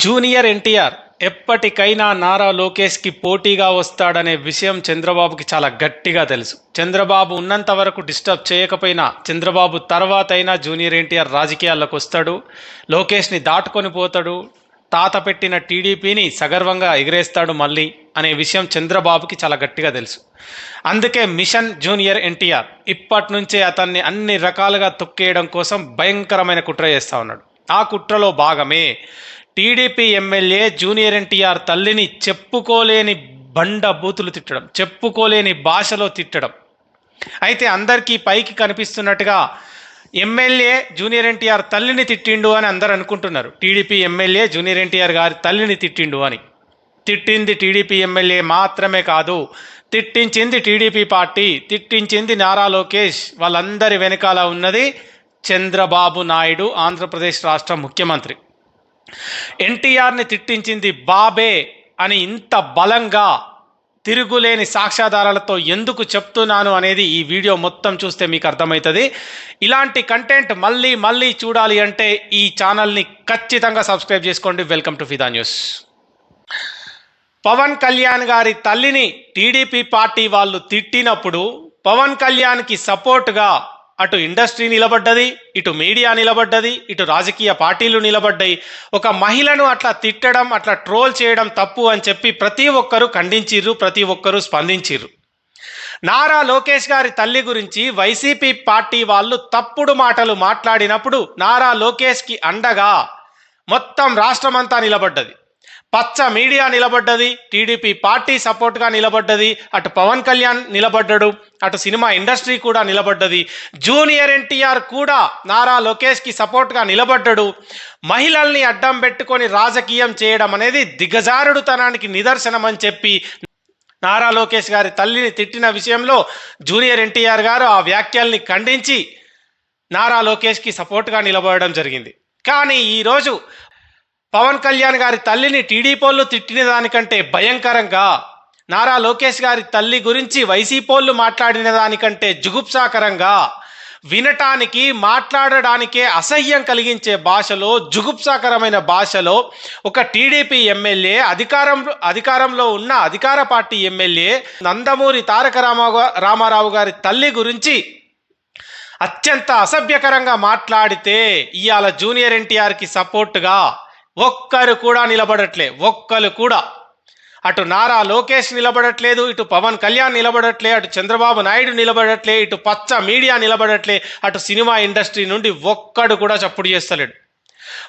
Junior NTR ఎప్పటికైనా నారా లోకేష్కి పోటీగా వస్తాడనే విషయం చంద్రబాబుకి చాలా గట్టిగా తెలుసు. చంద్రబాబు ఉన్నంత వరకు డిస్టర్బ్ చేయకపోయినా చంద్రబాబు తర్వాత అయినా జూనియర్ ఎన్టీఆర్ రాజకీయాల్లోకి వస్తాడు లోకేష్ని దాటుకొని పోతాడు తాత పెట్టిన టీడీపీని సగర్వంగా ఎగిరేస్తాడు మళ్ళీ అనే విషయం చంద్రబాబుకి చాలా గట్టిగా తెలుసు. అందుకే మిషన్ జూనియర్ ఎన్టీఆర్ ఇప్పటి నుంచే అతన్ని అన్ని రకాలుగా తొక్కేయడం కోసం భయంకరమైన కుట్ర చేస్తా ఉన్నాడు. ఆ కుట్రలో భాగమే టీడీపీ ఎమ్మెల్యే జూనియర్ ఎన్టీఆర్ తల్లిని చెప్పుకోలేని బండ బూతులు తిట్టడం చెప్పుకోలేని భాషలో తిట్టడం. అయితే అందరికీ పైకి కనిపిస్తున్నట్టుగా ఎమ్మెల్యే జూనియర్ ఎన్టీఆర్ తల్లిని తిట్టిండు అని అందరు అనుకుంటున్నారు. టీడీపీ ఎమ్మెల్యే జూనియర్ ఎన్టీఆర్ గారి తల్లిని తిట్టిండు అని. తిట్టింది టీడీపీ ఎమ్మెల్యే మాత్రమే కాదు తిట్టించింది టీడీపీ పార్టీ తిట్టించింది నారా లోకేష్ వాళ్ళందరి వెనకాల ఉన్నది చంద్రబాబు నాయుడు ఆంధ్రప్రదేశ్ రాష్ట్ర ముఖ్యమంత్రి. ఎన్టీఆర్ని తిట్టించింది బాబే అని ఇంత బలంగా తిరుగులేని సాక్ష్యాధారాలతో ఎందుకు చెప్తున్నాను అనేది ఈ వీడియో మొత్తం చూస్తే మీకు అర్థమవుతుంది. ఇలాంటి కంటెంట్ మళ్ళీ మళ్ళీ చూడాలి అంటే ఈ ఛానల్ని ఖచ్చితంగా సబ్స్క్రైబ్ చేసుకోండి. Welcome to Fida news Pawan Kalyan గారి తల్లిని టీడీపీ పార్టీ వాళ్ళు తిట్టినప్పుడు పవన్ కళ్యాణ్కి సపోర్ట్గా అటు ఇండస్ట్రీ నిలబడ్డది ఇటు మీడియా నిలబడ్డది ఇటు రాజకీయ పార్టీలు నిలబడ్డాయి. ఒక మహిళను అట్లా తిట్టడం అట్లా ట్రోల్ చేయడం తప్పు అని చెప్పి ప్రతి ఒక్కరూ ఖండించిర్రు ప్రతి ఒక్కరూ స్పందించిర్రు. నారా లోకేష్ గారి తల్లి గురించి వైసీపీ పార్టీ వాళ్ళు తప్పుడు మాటలు మాట్లాడినప్పుడు నారా లోకేష్కి అండగా మొత్తం రాష్ట్రమంతా నిలబడ్డది. పచ్చ మీడియా నిలబడ్డది టీడీపీ పార్టీ సపోర్ట్గా నిలబడ్డది అటు పవన్ కళ్యాణ్ నిలబడ్డాడు అటు సినిమా ఇండస్ట్రీ కూడా నిలబడ్డది. జూనియర్ ఎన్టీఆర్ కూడా నారా లోకేష్కి సపోర్ట్గా నిలబడ్డాడు. మహిళల్ని అడ్డం పెట్టుకొని రాజకీయం చేయడం అనేది దిగజారుడుతనానికి నిదర్శనం అని చెప్పి నారా లోకేష్ గారి తల్లిని తిట్టిన విషయంలో జూనియర్ ఎన్టీఆర్ గారు ఆ వ్యాఖ్యల్ని ఖండించి నారా లోకేష్కి సపోర్ట్గా నిలబడడం జరిగింది. కానీ ఈరోజు పవన్ కళ్యాణ్ గారి తల్లిని టీడీపోలు తిట్టిన దానికంటే భయంకరంగా నారా లోకేష్ గారి తల్లి గురించి వైసీపోళ్ళు మాట్లాడిన దానికంటే జుగుప్సాకరంగా వినటానికి మాట్లాడడానికే అసహ్యం కలిగించే భాషలో జుగుప్సాకరమైన భాషలో ఒక టీడీపీ ఎమ్మెల్యే అధికారం అధికారంలో ఉన్న అధికార పార్టీ ఎమ్మెల్యే నందమూరి తారక రామ రామారావు గారి తల్లి గురించి అత్యంత అసభ్యకరంగా మాట్లాడితే ఇవాళ జూనియర్ ఎన్టీఆర్కి సపోర్ట్గా ఒక్కరు కూడా నిలబడట్లే ఒక్కరు కూడా. అటు నారా లోకేష్ నిలబడట్లేదు ఇటు పవన్ కళ్యాణ్ నిలబడట్లే అటు చంద్రబాబు నాయుడు నిలబడట్లే ఇటు పచ్చ మీడియా నిలబడట్లే అటు సినిమా ఇండస్ట్రీ నుండి ఒక్కడు కూడా చప్పుడు చేస్తలేడు.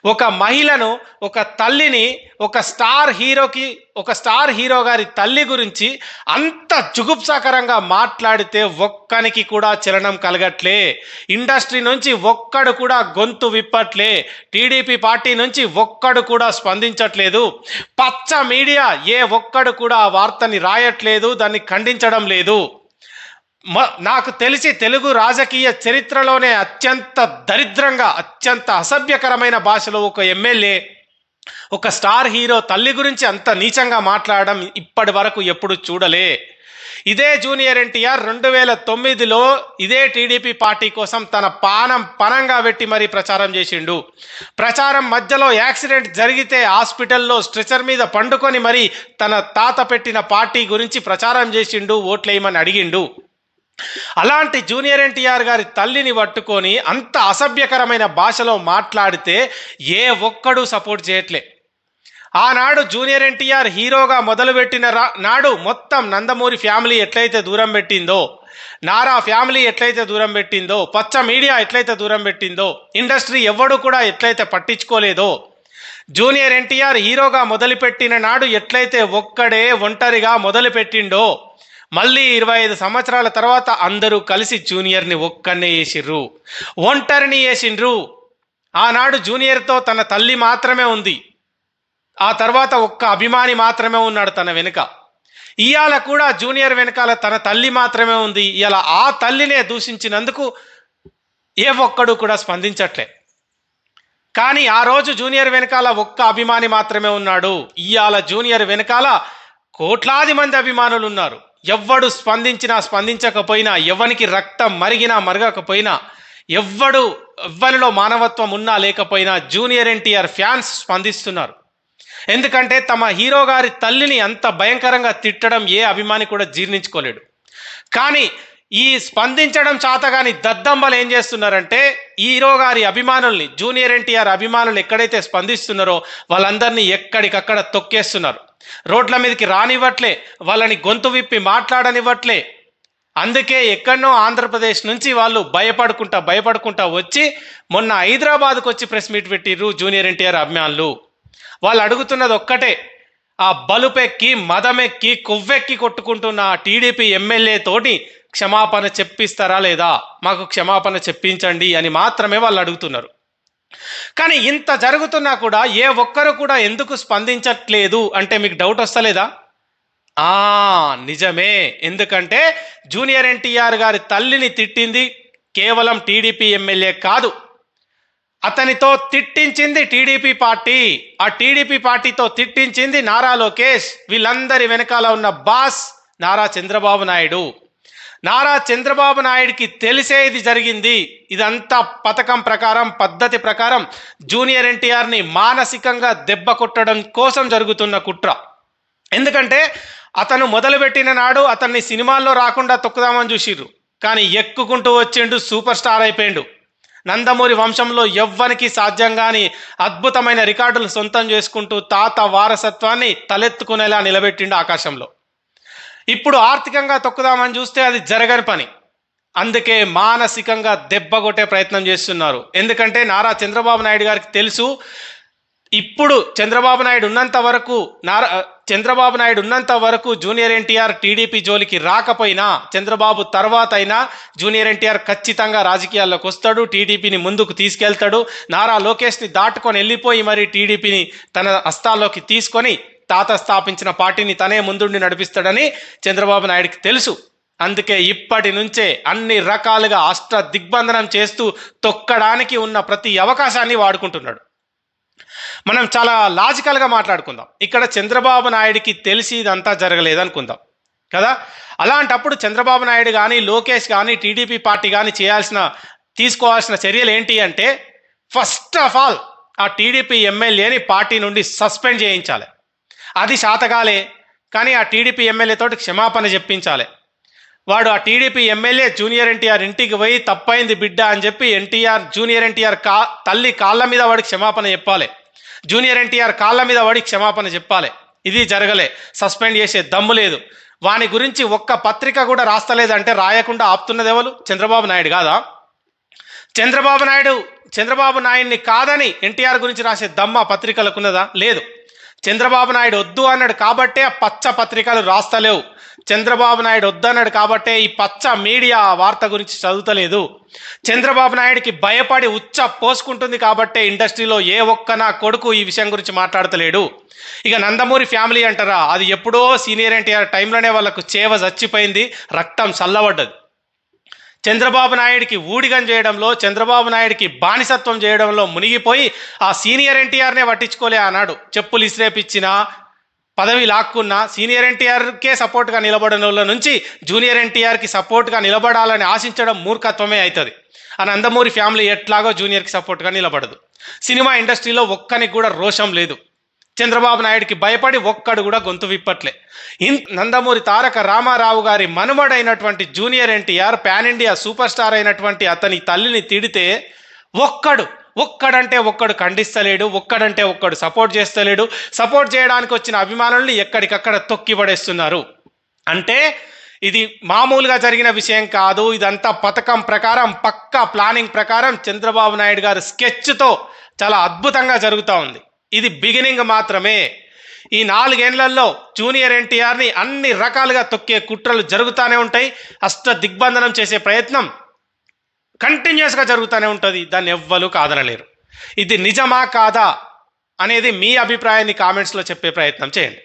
ఒక మహిళను ఒక తల్లిని ఒక స్టార్ హీరోకి ఒక స్టార్ హీరో గారి తల్లి గురించి అంత జుగుప్సాకరంగా మాట్లాడితే ఒక్కనికి కూడా చలనం కలగట్లే. ఇండస్ట్రీ నుంచి ఒక్కడు కూడా గొంతు విప్పట్లే. టీడీపీ పార్టీ నుంచి ఒక్కడు కూడా స్పందించట్లేదు. పచ్చ మీడియా ఏ ఒక్కడు కూడా ఆ వార్తని రాయట్లేదు దాన్ని ఖండించడం లేదు. నాకు తెలిసి తెలుగు రాజకీయ చరిత్రలోనే అత్యంత దరిద్రంగా అత్యంత అసభ్యకరమైన భాషలో ఒక ఎమ్మెల్యే ఒక స్టార్ హీరో తల్లి గురించి అంత నీచంగా మాట్లాడడం ఇప్పటి వరకు ఎప్పుడు చూడలే. ఇదే జూనియర్ ఎన్టీఆర్ రెండు వేల తొమ్మిదిలో ఇదే టీడీపీ పార్టీ కోసం తన పానం పనంగా పెట్టి మరీ ప్రచారం చేసిండు. ప్రచారం మధ్యలో యాక్సిడెంట్ జరిగితే హాస్పిటల్లో స్ట్రెచర్ మీద పండుకొని మరీ తన తాత పెట్టిన పార్టీ గురించి ప్రచారం చేసిండు ఓట్లేయమని అడిగిండు. అలాంటి జూనియర్ ఎన్టీఆర్ గారి తల్లిని పట్టుకొని అంత అసభ్యకరమైన భాషలో మాట్లాడితే ఏ ఒక్కడూ సపోర్ట్ చేయట్లే. ఆనాడు జూనియర్ ఎన్టీఆర్ హీరోగా మొదలుపెట్టిన రా నాడు మొత్తం నందమూరి ఫ్యామిలీ ఎట్లయితే దూరం పెట్టిందో నారా ఫ్యామిలీ ఎట్లయితే దూరం పెట్టిందో పచ్చ మీడియా ఎట్లయితే దూరం పెట్టిందో ఇండస్ట్రీ ఎవడు కూడా ఎట్లయితే పట్టించుకోలేదో జూనియర్ ఎన్టీఆర్ హీరోగా మొదలుపెట్టిన నాడు ఎట్లయితే ఒక్కడే ఒంటరిగా మొదలుపెట్టిండో మళ్ళీ ఇరవై ఐదు సంవత్సరాల తర్వాత అందరూ కలిసి జూనియర్ని ఒక్కనే వేసిర్రు ఒంటరిని వేసిండ్రు ఆనాడు జూనియర్తో తన తల్లి మాత్రమే ఉంది. ఆ తర్వాత ఒక్క అభిమాని మాత్రమే ఉన్నాడు తన వెనుక. ఇవాళ కూడా జూనియర్ వెనకాల తన తల్లి మాత్రమే ఉంది. ఇవాళ ఆ తల్లినే దూషించినందుకు ఏ ఒక్కడు కూడా స్పందించట్లే. కానీ ఆ రోజు జూనియర్ వెనకాల ఒక్క అభిమాని మాత్రమే ఉన్నాడు. ఇవాళ జూనియర్ వెనకాల కోట్లాది మంది అభిమానులు ఉన్నారు. ఎవ్వడు స్పందించినా స్పందించకపోయినా ఎవనికి రక్తం మరిగినా మరగకపోయినా ఎవ్వడు ఎవ్వరిలో మానవత్వం ఉన్నా లేకపోయినా జూనియర్ ఎన్టీఆర్ ఫ్యాన్స్ స్పందిస్తున్నారు. ఎందుకంటే తమ హీరో గారి తల్లిని అంత భయంకరంగా తిట్టడం ఏ అభిమాని కూడా జీర్ణించుకోలేడు. కానీ ఈ స్పందించడం చాతగాని దద్దంబలు ఏం చేస్తున్నారంటే హీరో గారి అభిమానుల్ని జూనియర్ ఎన్టీఆర్ అభిమానులు ఎక్కడైతే స్పందిస్తున్నారో వాళ్ళందరినీ ఎక్కడికక్కడ తొక్కేస్తున్నారు. రోడ్ల మీదకి రానివ్వట్లే వాళ్ళని గొంతు విప్పి మాట్లాడనివ్వట్లే. అందుకే ఎక్కడనో ఆంధ్రప్రదేశ్ నుంచి వాళ్ళు భయపడుకుంటా భయపడుకుంటా వచ్చి మొన్న హైదరాబాద్కు వచ్చి ప్రెస్ మీట్ పెట్టిర్రు జూనియర్ ఎన్టీఆర్ అభిమానులు. వాళ్ళు అడుగుతున్నది ఒక్కటే ఆ బలుపెక్కి మదమెక్కి కొవ్వెక్కి కొట్టుకుంటున్న టీడీపీ ఎమ్మెల్యే తోటి క్షమాపణ చెప్పిస్తారా లేదా? మాకు క్షమాపణ చెప్పించండి అని మాత్రమే వాళ్ళు అడుగుతున్నారు. కానీ ఇంత జరుగుతున్నా కూడా ఏ ఒక్కరు కూడా ఎందుకు స్పందించట్లేదు అంటే మీకు డౌట్ వస్తలేదా? ఆ నిజమే. ఎందుకంటే జూనియర్ ఎన్టీఆర్ గారి తల్లిని తిట్టింది కేవలం టీడీపీ ఎమ్మెల్యే కాదు. అతనితో తిట్టించింది టీడీపీ పార్టీ. ఆ టీడీపీ పార్టీతో తిట్టించింది నారా లోకేష్. వీళ్ళందరి వెనకాల ఉన్న బాస్ నారా చంద్రబాబు నాయుడు. నారా చంద్రబాబు నాయుడికి తెలిసే ఇది జరిగింది. ఇదంతా పథకం ప్రకారం పద్ధతి ప్రకారం జూనియర్ ఎన్టీఆర్ని మానసికంగా దెబ్బ కొట్టడం కోసం జరుగుతున్న కుట్ర. ఎందుకంటే అతను మొదలుపెట్టిన నాడు అతన్ని సినిమాల్లో రాకుండా తొక్కుదామని చూసిర్రు. కానీ ఎక్కుకుంటూ వచ్చిండు సూపర్ స్టార్ అయిపోయిండు. నందమూరి వంశంలో ఎవ్వనికి సాధ్యం కాని అద్భుతమైన రికార్డులు సొంతం చేసుకుంటూ తాత వారసత్వాన్ని తలెత్తుకునేలా నిలబెట్టిండు ఆకాశంలో. ఇప్పుడు ఆర్థికంగా తొక్కుదామని చూస్తే అది జరగని పని. అందుకే మానసికంగా దెబ్బ కొట్టే ప్రయత్నం చేస్తున్నారు. ఎందుకంటే నారా చంద్రబాబు నాయుడు గారికి తెలుసు ఇప్పుడు చంద్రబాబు నాయుడు ఉన్నంత వరకు నారా చంద్రబాబు నాయుడు ఉన్నంత వరకు జూనియర్ ఎన్టీఆర్ టీడీపీ జోలికి రాకపోయినా చంద్రబాబు తర్వాత అయినా జూనియర్ ఎన్టీఆర్ ఖచ్చితంగా రాజకీయాల్లోకి వస్తాడు టీడీపీని ముందుకు తీసుకెళ్తాడు నారా లోకేష్ని దాటుకొని వెళ్ళిపోయి మరి టీడీపీని తన హస్తాల్లోకి తీసుకొని తాత స్థాపించిన పార్టీని తనే ముందుండి నడిపిస్తాడని చంద్రబాబు నాయుడికి తెలుసు. అందుకే ఇప్పటి నుంచే అన్ని రకాలుగా అష్ట దిగ్బంధనం చేస్తూ తొక్కడానికి ఉన్న ప్రతి అవకాశాన్ని వాడుకుంటున్నాడు. మనం చాలా లాజికల్గా మాట్లాడుకుందాం. ఇక్కడ చంద్రబాబు నాయుడికి తెలిసి ఇదంతా జరగలేదు అనుకుందాం కదా? అలాంటప్పుడు చంద్రబాబు నాయుడు కానీ లోకేష్ కానీ టీడీపీ పార్టీ కానీ చేయాల్సిన తీసుకోవాల్సిన చర్యలు ఏంటి అంటే ఫస్ట్ ఆఫ్ ఆల్ ఆ టీడీపీ ఎమ్మెల్యేని పార్టీ నుండి సస్పెండ్ చేయించాలి. అది శాతకాలే కానీ ఆ టీడీపీ ఎమ్మెల్యే తోటి క్షమాపణ చెప్పించాలి. వాడు ఆ టీడీపీ ఎమ్మెల్యే జూనియర్ ఎన్టీఆర్ ఇంటికి పోయి తప్పైంది బిడ్డ అని చెప్పి ఎన్టీఆర్ జూనియర్ ఎన్టీఆర్ కా తల్లి కాళ్ళ మీద వాడికి క్షమాపణ చెప్పాలి. జూనియర్ ఎన్టీఆర్ కాళ్ళ మీద వాడికి క్షమాపణ చెప్పాలి. ఇది జరగలే. సస్పెండ్ చేసే దమ్ము లేదు. వాని గురించి ఒక్క పత్రిక కూడా రాస్తలేదంటే రాయకుండా ఆపుతున్నది ఎవరు? చంద్రబాబు నాయుడు కాదా? చంద్రబాబు నాయుడు చంద్రబాబు నాయుడిని కాదని ఎన్టీఆర్ గురించి రాసే దమ్మ పత్రికలకు ఉన్నదా? లేదు. చంద్రబాబు నాయుడు వద్దు అన్నాడు కాబట్టే ఆ పచ్చ పత్రికలు రాస్తలేవు. చంద్రబాబు నాయుడు వద్దన్నాడు కాబట్టే ఈ పచ్చ మీడియా వార్త గురించి చదువుతలేదు. చంద్రబాబు నాయుడికి భయపడి ఉచ్చ పోసుకుంటుంది కాబట్టే ఇండస్ట్రీలో ఏ ఒక్క నా కొడుకు ఈ విషయం గురించి మాట్లాడతలేడు. ఇక నందమూరి ఫ్యామిలీ అంటారా? అది ఎప్పుడో సీనియర్ ఎన్టీఆర్ టైంలోనే వాళ్ళకు చేవ చచ్చిపోయింది రక్తం చల్లబడ్డది. చంద్రబాబు నాయుడికి ఊడిగం చేయడంలో చంద్రబాబు నాయుడికి బానిసత్వం చేయడంలో మునిగిపోయి ఆ సీనియర్ ఎన్టీఆర్నే పట్టించుకోలే అన్నాడు చెప్పులు ఇసిరేపిచ్చినా పదవి లాక్కున్న సీనియర్ ఎన్టీఆర్కే సపోర్ట్గా నిలబడిన వాళ్ళ నుంచి జూనియర్ ఎన్టీఆర్కి సపోర్ట్గా నిలబడాలని ఆశించడం మూర్ఖత్వమే అవుతుంది. ఆ నందమూరి ఫ్యామిలీ ఎట్లాగో జూనియర్కి సపోర్ట్గా నిలబడదు. సినిమా ఇండస్ట్రీలో ఒక్కనికి కూడా రోషం లేదు. చంద్రబాబు నాయుడికి భయపడి ఒక్కడు కూడా గొంతు విప్పట్లే. ఇన్ నందమూరి తారక రామారావు గారి మనుమడైనటువంటి junior NTR pan India super star అయినటువంటి అతని తల్లిని తిడితే ఒక్కడు ఒక్కడంటే ఒక్కడు ఖండిస్తలేడు ఒక్కడంటే ఒక్కడు సపోర్ట్ చేస్తలేడు. సపోర్ట్ చేయడానికి వచ్చిన అభిమానుల్ని ఎక్కడికక్కడ తొక్కి పడేస్తున్నారు. అంటే ఇది మామూలుగా జరిగిన విషయం కాదు. ఇదంతా పథకం ప్రకారం పక్కా ప్లానింగ్ ప్రకారం చంద్రబాబు నాయుడు గారు స్కెచ్తో చాలా అద్భుతంగా జరుగుతూ ఉంది. ఇది బిగినింగ్ మాత్రమే. ఈ నాలుగేళ్ళలో జూనియర్ ఎన్టీఆర్ని అన్ని రకాలుగా తొక్కే కుట్రలు జరుగుతూనే ఉంటాయి. అష్ట దిగ్బంధనం చేసే ప్రయత్నం కంటిన్యూస్గా జరుగుతూనే ఉంటుంది. దాన్ని ఎవ్వరు కాదనలేరు. ఇది నిజమా కాదా అనేది మీ అభిప్రాయాన్ని కామెంట్స్లో చెప్పే ప్రయత్నం చేయండి.